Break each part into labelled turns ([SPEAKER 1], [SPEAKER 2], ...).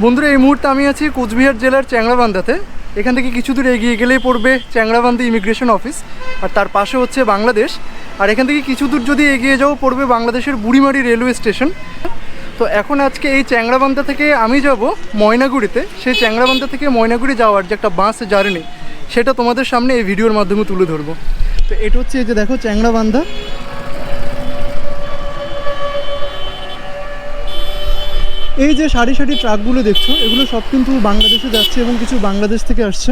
[SPEAKER 1] বন্ধুরা, এই মুহূর্তে আমি আছি কোচবিহার জেলার চ্যাংড়াবান্ধাতে। এখান থেকে কিছু দূর এগিয়ে গেলেই পড়বে চ্যাংড়াবান্ধা ইমিগ্রেশন অফিস আর তার পাশে হচ্ছে বাংলাদেশ। আর এখান থেকে কিছু দূর যদি এগিয়ে যাও, পড়বে বাংলাদেশের বুড়িমারি রেলওয়ে স্টেশন। তো এখন আজকে এই চ্যাংড়াবান্ধা থেকে আমি যাব ময়নাগুড়িতে। সেই চ্যাংড়াবান্ধা থেকে ময়নাগুড়ি যাওয়ার যে একটা বাস জার্নি, সেটা তোমাদের সামনে এই ভিডিওর মাধ্যমে তুলে ধরবো। তো এটা হচ্ছে এই যে দেখো চ্যাংড়াবান্ধা। এই যে সারি সারি ট্রাকগুলো দেখছ, এগুলো সব কিন্তু বাংলাদেশে যাচ্ছে এবং কিছু বাংলাদেশ থেকে আসছে।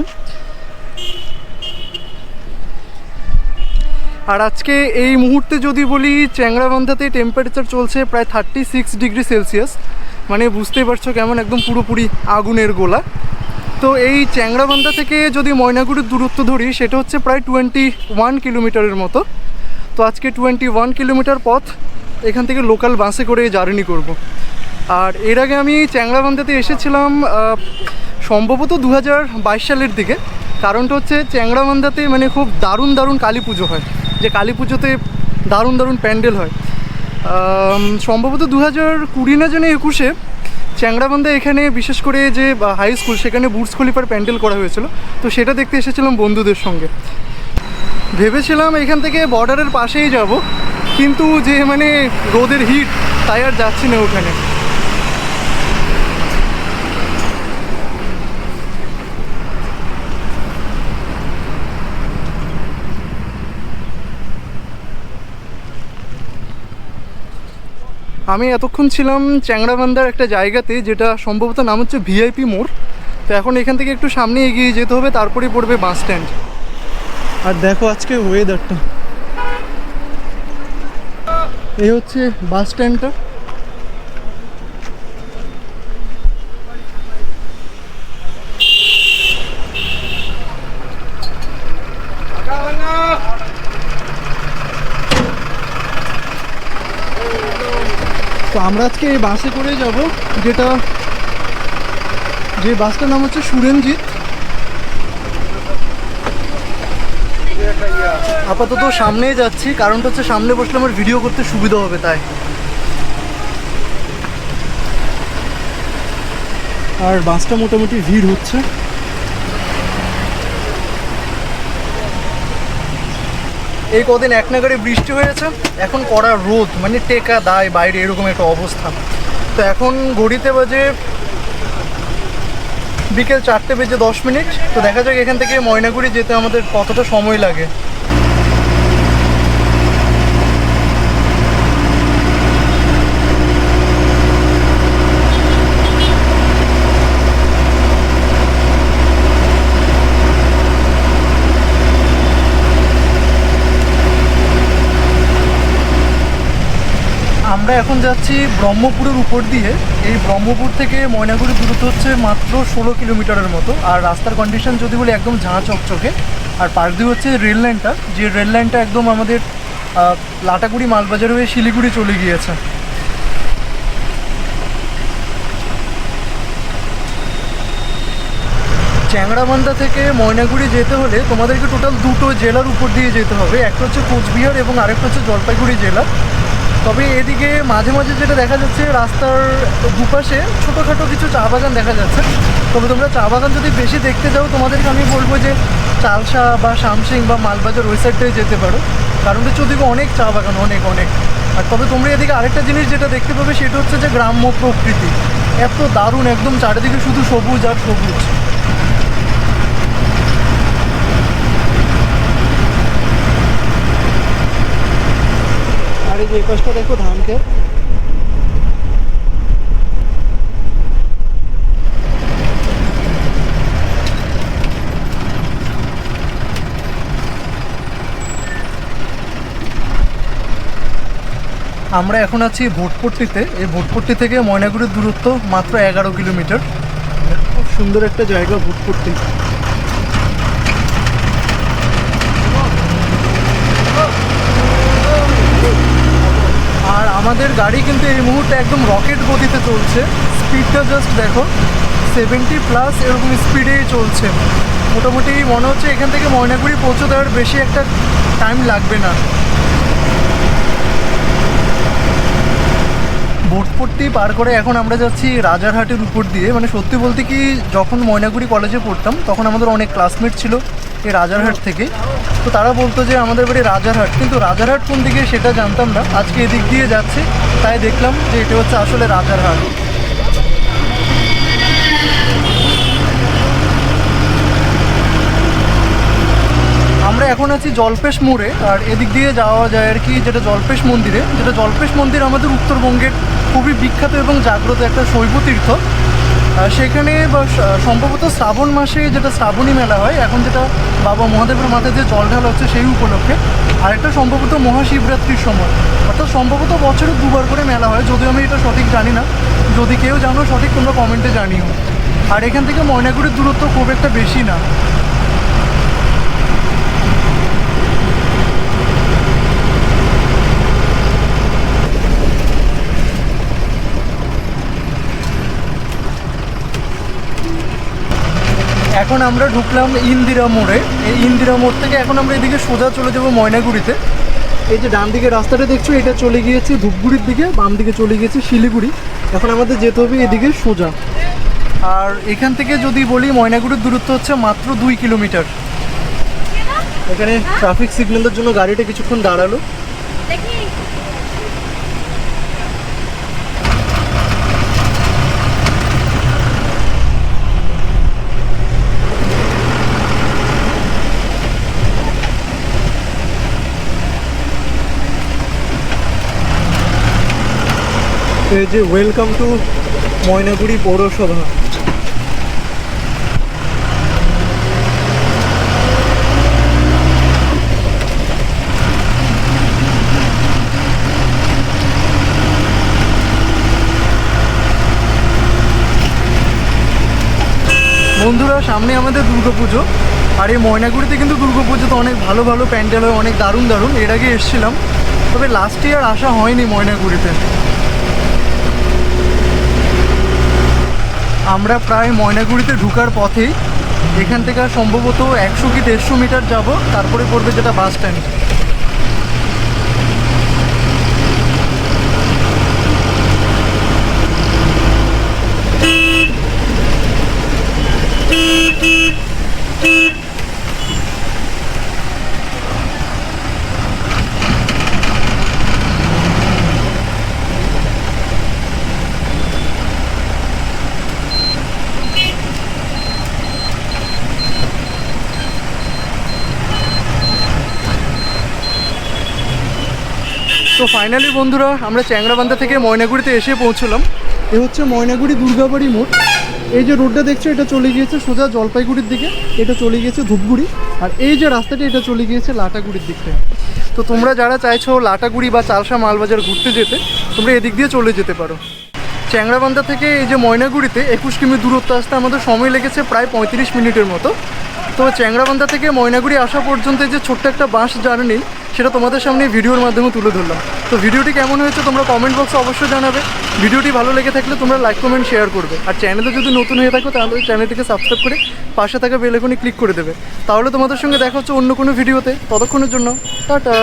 [SPEAKER 1] আর আজকে এই মুহূর্তে যদি বলি চ্যাংরাবান্ধাতে টেম্পারেচার চলছে প্রায় থার্টি সিক্স ডিগ্রি সেলসিয়াস মানে বুঝতেই পারছ কেমন একদম পুরোপুরি আগুনের গোলা। তো এই চ্যাংরাবান্ধা থেকে যদি ময়নাগুড়ির দূরত্ব ধরি, সেটা হচ্ছে প্রায় টোয়েন্টি ওয়ান কিলোমিটারের মতো। তো আজকে টোয়েন্টি ওয়ান কিলোমিটার পথ, এখান থেকে লোকাল বাসে করে জার্নি করব। আর এর আগে আমি চ্যাংরাবান্ধাতে এসেছিলাম সম্ভবত দু হাজার বাইশ সালের দিকে। কারণটা হচ্ছে চ্যাংরাবান্ধাতে মানে খুব দারুণ দারুণ কালী পুজো হয়। যে কালী পুজোতে দারুণ দারুণ প্যান্ডেল হয়। সম্ভবত দু হাজার কুড়ি না জানে একুশে চ্যাংরাবান্ধা এখানে বিশেষ করে যে হাই স্কুল সেখানে বুটস খলিফার প্যান্ডেল করা হয়েছিল। তো সেটা দেখতে এসেছিলাম বন্ধুদের সঙ্গে। ভেবেছিলাম এখান থেকে বর্ডারের পাশেই যাব, কিন্তু যে মানে রোদের হিট তাই আর যাচ্ছি না ওখানে। আমি এতক্ষণ ছিলাম চ্যাংড়াবান্ধার একটা জায়গাতে, যেটা সম্ভবত নাম হচ্ছে ভিআইপি মোড়। তো এখন এখান থেকে একটু সামনে এগিয়ে যেতে হবে, তারপরে পড়বে বাস স্ট্যান্ড। আর দেখো আজকে ওয়েদারটা এই হচ্ছে বাস স্ট্যান্ডটা। তো আমরা আজকে এই বাসে করে যাব, যেটা, যে বাসটার নাম হচ্ছে সুরেনজিৎ। আপাতত সামনেই যাচ্ছি, কারণটা হচ্ছে সামনে বসলে আমার ভিডিও করতে সুবিধা হবে, তাই। আর বাসটা মোটামুটি ভিড় হচ্ছে। এই কদিন এক নাগারে বৃষ্টি হয়েছে, এখন কড়া রোদ মানে টেকা, দায়, বাইরে এরকম একটা অবস্থা। তো এখন ঘড়িতে বাজে বিকেল চারটে বেজে দশ মিনিট, তো দেখা যাক এখান থেকে ময়নাগুড়ি যেতে আমাদের কতটা সময় লাগে। আমরা এখন যাচ্ছি ব্রহ্মপুরের উপর দিয়ে। এই ব্রহ্মপুর থেকে ময়নাগুড়ি দূরত্ব হচ্ছে মাত্র ষোলো কিলোমিটারের মতো। আর রাস্তার কন্ডিশন যদি বলি একদম ঝাঁ চকচকে। আর পাশ দিয়ে হচ্ছে রেল লাইনটা। যে রেল লাইনটা একদম আমাদের লাটাগুড়ি মালবাজার হয়ে শিলিগুড়ি চলে গিয়েছে। চ্যাংড়াবান্ধা থেকে ময়নাগুড়ি যেতে হলে তোমাদেরকে টোটাল দুটো জেলার উপর দিয়ে যেতে হবে। একটা হচ্ছে কোচবিহার এবং আরেকটা হচ্ছে জলপাইগুড়ি জেলা। তবে এদিকে মাঝে মাঝে যেটা দেখা যাচ্ছে, রাস্তার দুপাশে ছোটোখাটো কিছু চা বাগান দেখা যাচ্ছে। তবে তোমরা চা বাগান যদি বেশি দেখতে যাও, তোমাদেরকে আমি বলব যে চালসা বা শামসিং বা মালবাজার ওই সাইডটাই যেতে পারো। কারণ হচ্ছে ওদিকে অনেক চা বাগান, অনেক অনেক। আর তবে তোমরা এদিকে আরেকটা জিনিস যেটা দেখতে পাবে, সেটা হচ্ছে যে গ্রাম্য প্রকৃতি। এত দারুণ, একদম চারিদিকে শুধু সবুজ আর সবুজ। যে এই পাশটা দেখো ধান ক্ষেত আমরা এখন আছি ভোটপট্টিতে। এই ভোটপট্টি থেকে ময়নাগুড়ির দূরত্ব মাত্র এগারো কিলোমিটার। খুব সুন্দর একটা জায়গা ভোটপট্টি আর আমাদের গাড়ি কিন্তু এই মুহূর্তে একদম রকেট গতিতে চলছে। স্পিডটা জাস্ট দেখো সেভেন্টি প্লাস এরকম স্পিডেই চলছে। মোটামুটি মনে হচ্ছে এখান থেকে ময়নাগুড়ি পৌঁছে দেওয়ার বেশি একটা টাইম লাগবে না। বোটপট্টি পার করে এখন আমরা যাচ্ছি রাজারহাটের উপর দিয়ে। মানে সত্যি বলতে কি, যখন ময়নাগুড়ি কলেজে পড়তাম, তখন আমাদের অনেক ক্লাসমেট ছিল। এই রাজারহাট থেকে। তো তারা বলতো যে আমাদের বাড়ি রাজারহাট, কিন্তু রাজারহাট কোন দিকে সেটা জানতাম না। আজকে এদিক দিয়ে যাচ্ছে, তাই দেখলাম যে এটা হচ্ছে আসলে রাজারহাট। আমরা এখন আছি জলপেশ মোড়ে, আর এদিক দিয়ে যাওয়া যায় আর কি যেটা জলপেশ মন্দিরে। যেটা জলপেশ মন্দির আমাদের উত্তরবঙ্গের খুবই বিখ্যাত এবং জাগ্রত একটা শৈব তীর্থ সেখানে সম্ভবত শ্রাবণ মাসে যেটা শ্রাবণী মেলা হয়, এখন যেটা বাবা মহাদেবের মাথায় যে জল ঢালা হচ্ছে সেই উপলক্ষে আর একটা সম্ভবত মহাশিবরাত্রির সময়। অর্থাৎ সম্ভবত বছরে দুবার করে মেলা হয়, যদিও আমি এটা সঠিক জানি না। যদি কেউ জানো, সঠিক তোমরা কমেন্টে জানিও। আর এখান থেকে ময়নাগুড়ির দূরত্ব খুব একটা বেশি না। এখন আমরা ঢুকলাম ইন্দিরা মোড়ে। এই ইন্দিরা মোড় থেকে এখন আমরা এদিকে সোজা চলে যাব ময়নাগুড়িতে। এই যে ডান দিকে রাস্তাটা দেখছ, এটা চলে গিয়েছে ধূপগুড়ির দিকে, বাম দিকে চলে গিয়েছে শিলিগুড়ি। এখন আমাদের যেতে হবে এদিকে সোজা। আর এখান থেকে যদি বলি, ময়নাগুড়ির দূরত্ব হচ্ছে মাত্র দুই কিলোমিটার। এখানে ট্রাফিক সিগন্যালের জন্য গাড়িটা কিছুক্ষণ দাঁড়াল। এই যে ওয়েলকাম টু ময়নাগুড়ি পৌরসভা। বন্ধুরা, সামনে আমাদের দুর্গাপুজো। আর এই ময়নাগুড়িতে কিন্তু দুর্গাপুজোতে অনেক ভালো ভালো প্যান্ডেল হয়, অনেক দারুণ দারুণ। এর আগে এসেছিলাম। তবে লাস্ট ইয়ার আসা হয়নি ময়নাগুড়িতে। আমরা প্রায় ময়নাগুড়িতে ঢুকার পথেই এখান থেকে সম্ভবত একশো কি দেড়শো মিটার যাব, তারপরে পড়বে যেটা বাস স্ট্যান্ড। তো ফাইনালি বন্ধুরা, আমরা চ্যাংরাবান্ধা থেকে ময়নাগুড়িতে এসে পৌঁছলাম। এ হচ্ছে ময়নাগুড়ি দুর্গাবাড়ি মোড়। এই যে রোডটা দেখছ, এটা চলে গিয়েছে সোজা জলপাইগুড়ির দিকে, এটা চলে গিয়েছে ধূপগুড়ি, আর এই যে রাস্তাটি, এটা চলে গিয়েছে লাটাগুড়ির দিক থেকে। তো তোমরা যারা চাইছো লাটাগুড়ি বা চালসা মালবাজার ঘুরতে যেতে, তোমরা এদিক দিয়ে চলে যেতে পারো। চ্যাংরাবান্ধা থেকে এই যে ময়নাগুড়িতে একুশ কিমি দূরত্ব আসতে আমাদের সময় লেগেছে প্রায় পঁয়ত্রিশ মিনিটের মতো। তো চ্যাংরাবান্ধা থেকে ময়নাগুড়ি আসা পর্যন্ত যে ছোট্ট একটা বাস জার্নি সেটা তোমাদের সামনে ভিডিওর মাধ্যমে তুলে ধরলাম। তো ভিডিওটি কেমন হয়েছে তোমরা কমেন্ট বক্সে অবশ্যই জানাবে। ভিডিওটি ভালো লেগে থাকলে তোমরা লাইক কমেন্ট শেয়ার করবে। আর চ্যানেলে যদি নতুন হয়ে থাকো তাহলে ওই চ্যানেলটিকে সাবস্ক্রাইব করে পাশে থাকা বেলেকনে ক্লিক করে দেবে। তাহলে তোমাদের সঙ্গে দেখা হচ্ছে অন্য কোনো ভিডিওতে ততক্ষণের জন্য, টাটা!